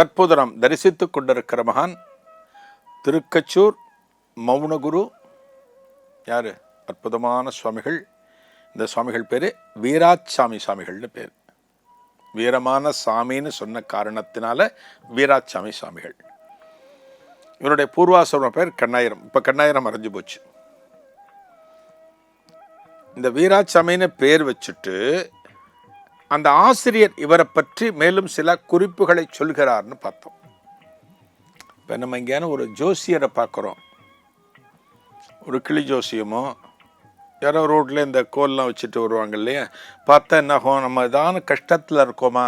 தற்போது நாம் தரிசித்துக் கொண்டிருக்கிற மகான் திருக்கச்சூர் மௌனகுரு. யார்? அற்புதமான சுவாமிகள். இந்த சுவாமிகள் பேர் வீராச்சாமி சுவாமிகள்னு பேர். வீரமான சாமின்னு சொன்ன காரணத்தினால வீராச்சாமி சுவாமிகள். இவருடைய பூர்வாசிரம பேர் கண்ணாயிரம். இப்போ கண்ணாயிரம் மறைஞ்சு போச்சு. இந்த வீராச்சாமின்னு பேர் வச்சுட்டு அந்த ஆசிரியர் இவரை பற்றி மேலும் சில குறிப்புகளை சொல்கிறார்னு பார்த்தோம். இப்போ நம்ம இங்கேயான ஒரு ஜோசியரை பார்க்குறோம். ஒரு கிளி ஜோசியமோ யாரோ ரோட்டில் இந்த கோல்லாம் வச்சுட்டு வருவாங்க இல்லையா? பார்த்தா என்ன ஆகும்? நம்ம ஏதான கஷ்டத்தில் இருக்கோமா?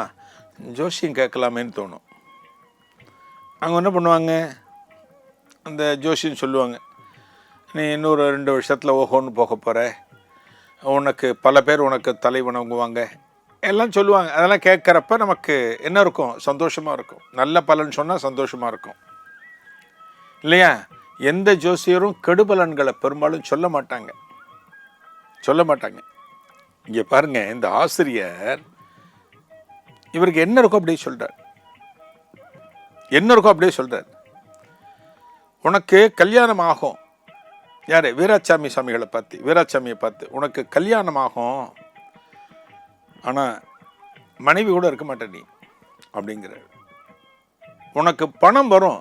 ஜோசியம் கேட்கலாமேன்னு தோணும். அவங்க என்ன பண்ணுவாங்க? அந்த ஜோசியம் சொல்லுவாங்க நீ இன்னொரு ரெண்டு வருஷத்தில் ஓஹோன்னு போக போகிற உனக்கு பல பேர் உனக்கு தலை வணங்குவாங்க எல்லாம் சொல்லுவாங்க. அதெல்லாம் கேட்குறப்ப நமக்கு என்ன இருக்கும்? சந்தோஷமாக இருக்கும். நல்ல பலன் சொன்னால் சந்தோஷமாக இருக்கும். இல்லையா? எந்த ஜோசியரும் கெடுபலன்களை பெரும்பாலும் சொல்ல மாட்டாங்க. சொல்ல மாட்டாங்க. இங்கே பாருங்க இந்த ஆசிரியர் இவருக்கு என்ன இருக்கோ அப்படியே சொல்கிறார் என்ன இருக்கோ அப்படியே சொல்கிறார் உனக்கு கல்யாணம் ஆகும். யார்? வீராசாமி சாமிகளை பார்த்து வீராசாமியை பார்த்து உனக்கு கல்யாணம் ஆகும். ஆனால் மனைவி கூட இருக்க மாட்ட நீ அப்படிங்கிற. உனக்கு பணம் வரும்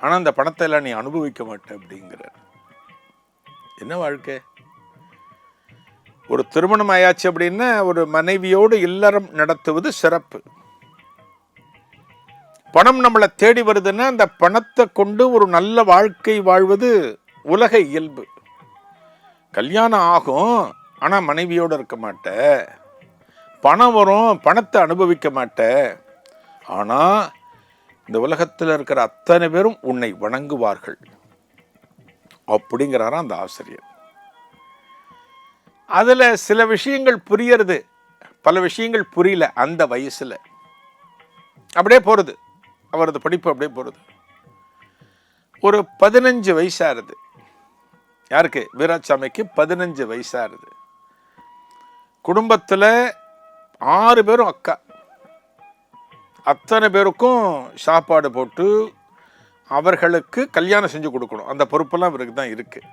ஆனால் அந்த பணத்தை எல்லாம் நீ அனுபவிக்க மாட்ட அப்படிங்கிற. என்ன வாழ்க்கை? ஒரு திருமணம் ஆயாச்சு அப்படின்னா ஒரு மனைவியோடு இல்லறம் நடத்துவது சிறப்பு. பணம் நம்மளை தேடி வருதுன்னா அந்த பணத்தை கொண்டு ஒரு நல்ல வாழ்க்கை வாழ்வது உலக இயல்பு. கல்யாணம் ஆகும் ஆனால் மனைவியோடு இருக்க மாட்ட. பணம் வரும் பணத்தை அனுபவிக்க மாட்ட ஆனால் இந்த உலகத்தில் இருக்கிற அத்தனை பேரும் உன்னை வணங்குவார்கள். அப்படிங்கிறாராம் அந்த ஆசிரியர். அதில் சில விஷயங்கள் புரியறது. பல விஷயங்கள் புரியல அந்த வயசில். அப்படியே போகிறது அவரது படிப்பு அப்படியே போகிறது ஒரு பதினஞ்சு வயசாகுது. யாருக்கு? வீராசாமிக்கு பதினஞ்சு வயசாகுது. குடும்பத்தில் ஆறு பேரும் அக்கா. அத்தனை பேருக்கும் சாப்பாடு போட்டு அவர்களுக்கு கல்யாணம் செஞ்சு கொடுக்கணும். அந்த பொறுப்பெல்லாம் இவருக்கு தான் இருக்குது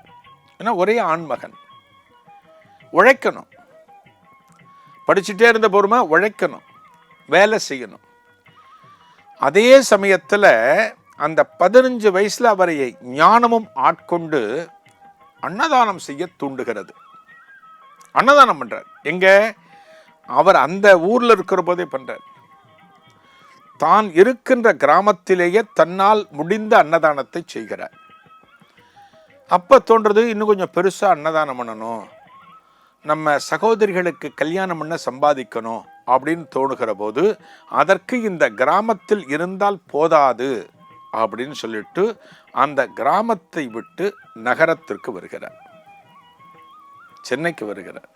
ஏன்னா ஒரே ஆண்மகன். உழைக்கணும். படிச்சுட்டே இருந்த பொறுமை உழைக்கணும். வேலை செய்யணும். அதே சமயத்தில் அந்த பதினஞ்சு வயசில் அவரை ஞானமும் ஆட்கொண்டு அன்னதானம் செய்ய தூண்டுகிறது. அன்னதானம் பண்ணுறார் எங்கே? அவர் அந்த ஊரில் இருக்கிற போதே பண்ணுறார் தான் இருக்கின்ற கிராமத்திலேயே தன்னால் முடிந்த அன்னதானத்தை செய்கிறார். அப்போ தோன்றது இன்னும் கொஞ்சம் பெருசாக அன்னதானம் பண்ணணும். நம்ம சகோதரிகளுக்கு கல்யாணம் பண்ண சம்பாதிக்கணும் அப்படின்னு தோணுகிற போது அதற்கு இந்த கிராமத்தில் இருந்தால் போதாது அப்படின்னு சொல்லிட்டு அந்த கிராமத்தை விட்டு நகரத்திற்கு வருகிறார். சென்னைக்கு வருகிறார்.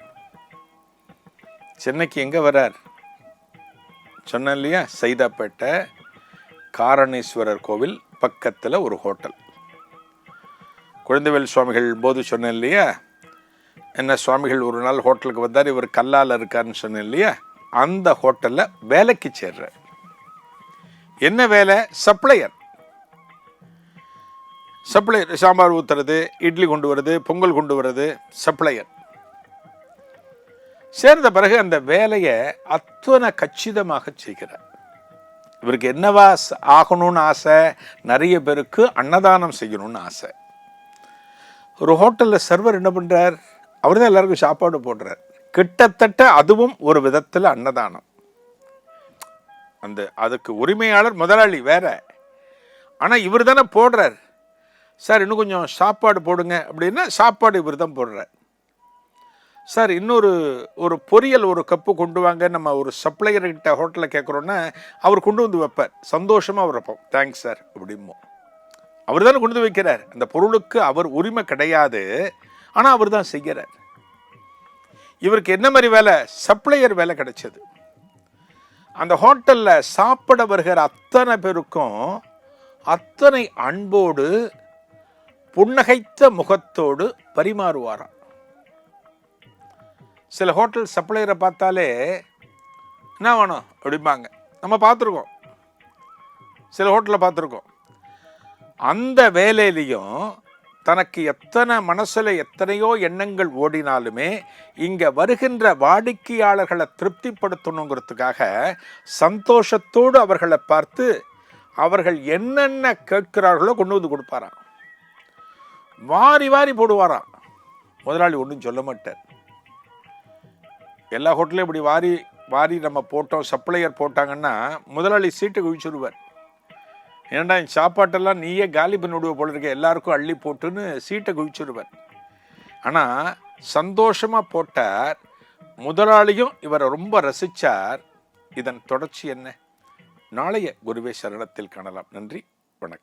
சென்னைக்கு எங்கே வரார் சொன்னேன் இல்லையா? சைதாப்பேட்டை காரணேஸ்வரர் கோவில் பக்கத்தில் ஒரு ஹோட்டல். குழந்தைவேல் சுவாமிகள் போது சொன்னேன் இல்லையா? என்ன சுவாமிகள் ஒரு நாள் ஹோட்டலுக்கு வந்தார் இவர் கல்லால் இருக்காருன்னு சொன்னேன் இல்லையா? அந்த ஹோட்டலில் வேலைக்கு சேர்றார். என்ன வேலை? சப்ளையர். சப்ளையர் சாம்பார் ஊற்றுறது இட்லி கொண்டு வர்றது பொங்கல் கொண்டு வர்றது சப்ளையர். சேர்ந்த பிறகு அந்த வேலையை அத்துவன கச்சிதமாக செய்கிறார். இவருக்கு என்னவா ஆகணும்னு ஆசை? நிறைய பேருக்கு அன்னதானம் செய்யணும்னு ஆசை. ஒரு ஹோட்டலில் சர்வர் என்ன பண்ணுறார் அவர் தான் எல்லாருக்கும் சாப்பாடு போடுறார். கிட்டத்தட்ட அதுவும் ஒரு விதத்தில் அன்னதானம். அந்த அதுக்கு உரிமையாளர் முதலாளி வேற. ஆனால் இவர் தானே போடுறார். சார் இன்னும் கொஞ்சம் சாப்பாடு போடுங்க. அப்படின்னா சாப்பாடு இவர் தான் போடுறார். சார் இன்னொரு ஒரு பொரியல் ஒரு கப்பு கொண்டு வாங்க. நம்ம ஒரு சப்ளையர்கிட்ட ஹோட்டலில் கேட்குறோன்னா அவர் கொண்டு வந்து வைப்பார். சந்தோஷமாக அவர் வைப்போம். Thanks sir அப்படிம்போம். அவர் தானே கொண்டு வந்து வைக்கிறார். அந்த பொருளுக்கு அவர் உரிமை கிடையாது. ஆனால் அவர் தான் செய்கிறார். இவருக்கு என்ன மாதிரி வேலை? சப்ளையர் வேலை கிடைச்சது. அந்த ஹோட்டலில் சாப்பிட வருகிற அத்தனை பேருக்கும் அத்தனை அன்போடு புன்னகைத்த முகத்தோடு பரிமாறுவாராம். சில ஹோட்டல் சப்ளையரை பார்த்தாலே என்ன வேணும்? அப்படிம்பாங்க. நம்ம பார்த்துருக்கோம். சில ஹோட்டலில் பார்த்துருக்கோம். அந்த வேலையிலையும் தனக்கு எத்தனை மனசில் எத்தனையோ எண்ணங்கள் ஓடினாலுமே இங்கே வருகின்ற வாடிக்கையாளர்களை திருப்திப்படுத்தணுங்கிறதுக்காக சந்தோஷத்தோடு அவர்களை பார்த்து அவர்கள் என்னென்ன கேட்கிறார்களோ கொண்டு வந்து கொடுப்பாராம். வாரி வாரி போடுவாராம். முதலாளி ஒன்றும் சொல்ல மாட்டார். எல்லா ஹோட்டலையும் இப்படி வாரி வாரி நம்ம போட்டோம் சப்ளையர் போட்டாங்கன்னா முதலாளி சீட்டை குவிச்சுடுவார் ஏன்னா இந்த சாப்பாட்டெல்லாம் நீயே காலி பண்ணி விடுவ போல இருக்க எல்லாருக்கும் அள்ளி போட்டுன்னு சீட்டை குவிச்சுடுவார் ஆனால் சந்தோஷமாக போட்டார் முதலாளியும் இவரை ரொம்ப ரசிச்சார். இதன் தொடர்ச்சி என்ன? நாளைய குருவே சரணத்தில் காணலாம். நன்றி வணக்கம்.